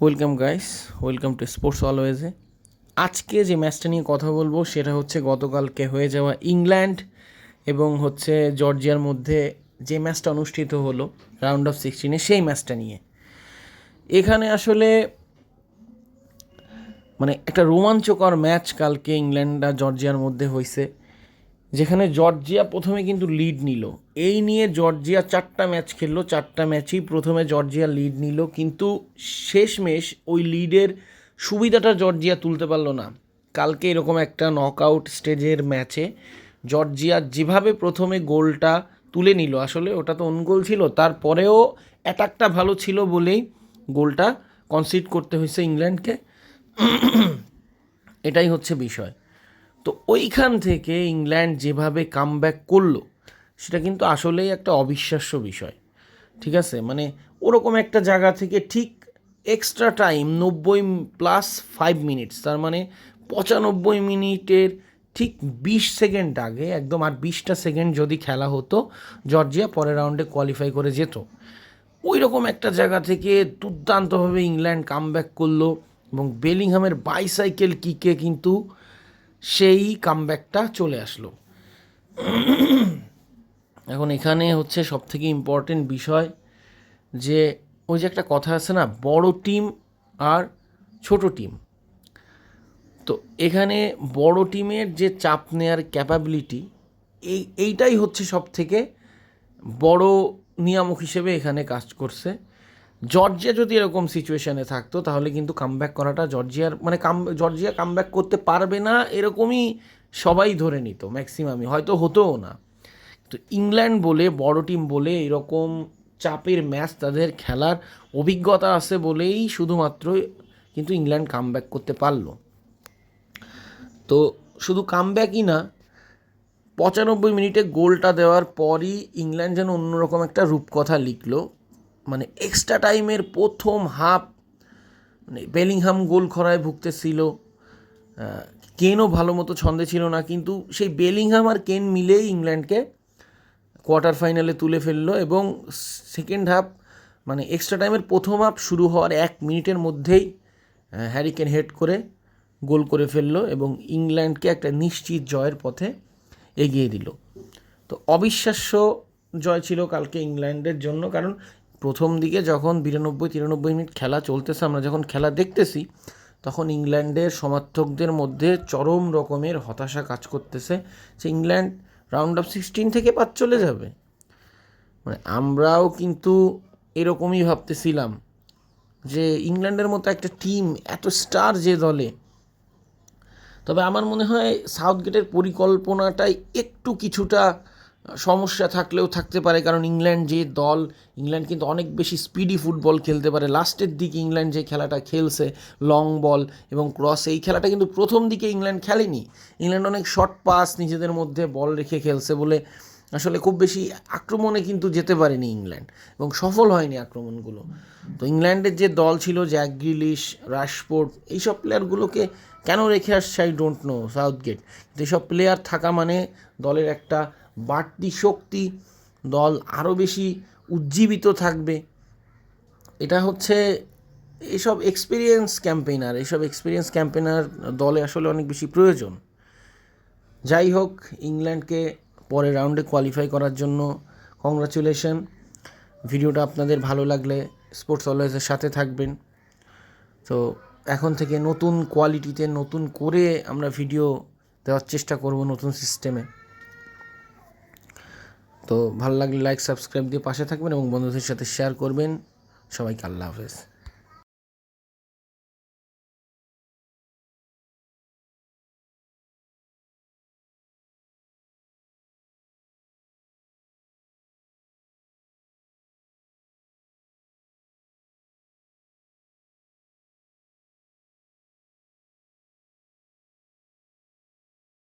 Welcome guys welcome to sports অলওয়েজে আজকে যে ম্যাচটা নিয়ে কথা বলব, সেটা হচ্ছে গতকালকে হয়ে যাওয়া ইংল্যান্ড এবং হচ্ছে জর্জিয়ার মধ্যে যে ম্যাচটা অনুষ্ঠিত হলো রাউন্ড অফ সিক্সটিনে সেই ম্যাচটা নিয়ে। এখানে আসলে মানে একটা রোমাঞ্চকর ম্যাচ কালকে ইংল্যান্ড আর জর্জিয়ার মধ্যে হয়েছে যেখানে জর্জিয়া প্রথমে কিন্তু লিড নিল। এই নিয়ে জর্জিয়া চারটা ম্যাচ খেললো, চারটা ম্যাচই প্রথমে জর্জিয়া লিড নিল, কিন্তু শেষমেশ ওই লিডের সুবিধাটা জর্জিয়া তুলতে পারল না। কালকে এরকম একটা নকআউট স্টেজের ম্যাচে জর্জিয়া যেভাবে প্রথমে গোলটা তুলে নিল, আসলে ওটা তো অনগোল ছিল, তারপরেও অ্যাটাকটা ভালো ছিল বলেই গোলটা কনসিড করতে হয়েছে ইংল্যান্ডকে। এটাই হচ্ছে বিষয়। তো ওইখান থেকে ইংল্যান্ড যেভাবে কাম ব্যাক করল, সেটা কিন্তু আসলেই একটা অবিশ্বাস্য বিষয়। ঠিক আছে? মানে ওরকম একটা জায়গা থেকে ঠিক এক্সট্রা টাইম নব্বই প্লাস ফাইভ মিনিটস তার মানে পঁচানব্বই মিনিটের ঠিক বিশ সেকেন্ড আগে, একদম আর বিশটা সেকেন্ড যদি খেলা হতো, জর্জিয়া পরের রাউন্ডে কোয়ালিফাই করে যেত। ওই রকম একটা জায়গা থেকে দুর্দান্তভাবে ইংল্যান্ড কাম ব্যাক করল এবং বেলিংহামের বাইসাইকেল কিকে কিন্তু সেই কামব্যাকটা চলে আসলো। এখন এখানে হচ্ছে সব থেকে ইম্পর্টেন্ট বিষয় যে, ওই যে একটা কথা আছে না, বড় টিম আর ছোট টিম তো এখানে বড় টিমের যে চাপ নেওয়ার ক্যাপাবিলিটি এই, এইটাই হচ্ছে সব থেকে বড় নিয়ামক হিসেবে এখানে কাজ করছে। জর্জিয়া যদি এরকম সিচুয়েশনে থাকতো, তাহলে কিন্তু কামব্যাক করাটা জর্জিয়ার মানে কাম জর্জিয়া কামব্যাক করতে পারবে না এরকমই সবাই ধরে নিত ম্যাক্সিমামই হয়তো হতোও না। তো ইংল্যান্ড বলে, বড় টিম বলে, এরকম চাপের ম্যাচ তাদের খেলার অভিজ্ঞতা আছে বলেই শুধুমাত্র কিন্তু ইংল্যান্ড কামব্যাক করতে পারল। তো শুধু কামব্যাকই না, পঁচানব্বই মিনিটে গোলটা দেওয়ার পরই ইংল্যান্ড যেন অন্যরকম একটা রূপকথা লিখলো। মানে এক্সট্রা টাইমের প্রথম হাফ মানে বেলিংহাম গোল খরায় ভুগতেছিল। কেনও ভালো মতো ছন্দে ছিল না, কিন্তু সেই বেলিংহাম আর কেন মিলেই ইংল্যান্ডকে কোয়ার্টার ফাইনালে তুলে ফেলল এবং সেকেন্ড হাফ মানে এক্সট্রা টাইমের প্রথম হাফ শুরু হওয়ার এক মিনিটের মধ্যেই হ্যারিকেন হেড করে গোল করে ফেলল এবং ইংল্যান্ডকে একটা নিশ্চিত জয়ের পথে এগিয়ে দিল। তো অবিশ্বাস্য জয় ছিল কালকে ইংল্যান্ডের জন্য, কারণ প্রথম দিকে যখন বিরানব্বই, তিরানব্বই মিনিট খেলা চলতেছে, আমরা যখন খেলা দেখতেছি, তখন ইংল্যান্ডের সমর্থকদের মধ্যে চরম রকমের হতাশা কাজ করতেছে যে ইংল্যান্ড রাউন্ড অফ সিক্সটিন থেকে পাঁচ চলে যাবে। মানে আমরাও কিন্তু এরকমই ভাবতেছিলাম যে ইংল্যান্ডের মতো একটা টিম এত স্টার যে দলে। তবে আমার মনে হয় সাউথগেটের পরিকল্পনাটাই একটু কিছুটা সমস্যা থাকলেও থাকতে পারে, কারণ ইংল্যান্ড যে দল, ইংল্যান্ড কিন্তু অনেক বেশি স্পিডি ফুটবল খেলতে পারে। লাস্টের দিকে ইংল্যান্ড যে খেলাটা খেলছে লং বল এবং ক্রস এই খেলাটা কিন্তু প্রথম দিকে ইংল্যান্ড খেলেনি। ইংল্যান্ড অনেক শর্ট পাস নিজেদের মধ্যে বল রেখে খেলছে বলে আসলে খুব বেশি আক্রমণে কিন্তু যেতে পারেনি ইংল্যান্ড এবং সফল হয়নি আক্রমণগুলো। তো ইংল্যান্ডের যে দল ছিল, জ্যাক গ্রিলিশ, রাশফোর্ড, এইসব প্লেয়ারগুলোকে কেন রেখে আসছে, আই ডোন্ট নো, সাউথগেট। এইসব প্লেয়ার থাকা মানে দলের একটা বাড়তি শক্তি, দল আরও বেশি উজ্জীবিত থাকবে। এটা হচ্ছে এসব এক্সপিরিয়েন্স ক্যাম্পেইনার এসব এক্সপিরিয়েন্স ক্যাম্পেইনার দলে আসলে অনেক বেশি প্রয়োজন। যাই হোক, ইংল্যান্ডকে পরের রাউন্ডে কোয়ালিফাই করার জন্য কংগ্রাচুলেশন ভিডিওটা আপনাদের ভালো লাগলে স্পোর্টস অলওয়েজের সাথে থাকবেন। তো এখন থেকে নতুন কোয়ালিটিতে নতুন করে আমরা ভিডিও দেওয়ার চেষ্টা করব নতুন সিস্টেমে তো ভালো লাগলে লাইক সাবস্ক্রাইব দিয়ে পাশে থাকবেন এবং বন্ধুদের সাথে শেয়ার করবেন। সবাইকে আল্লাহ হাফেজ।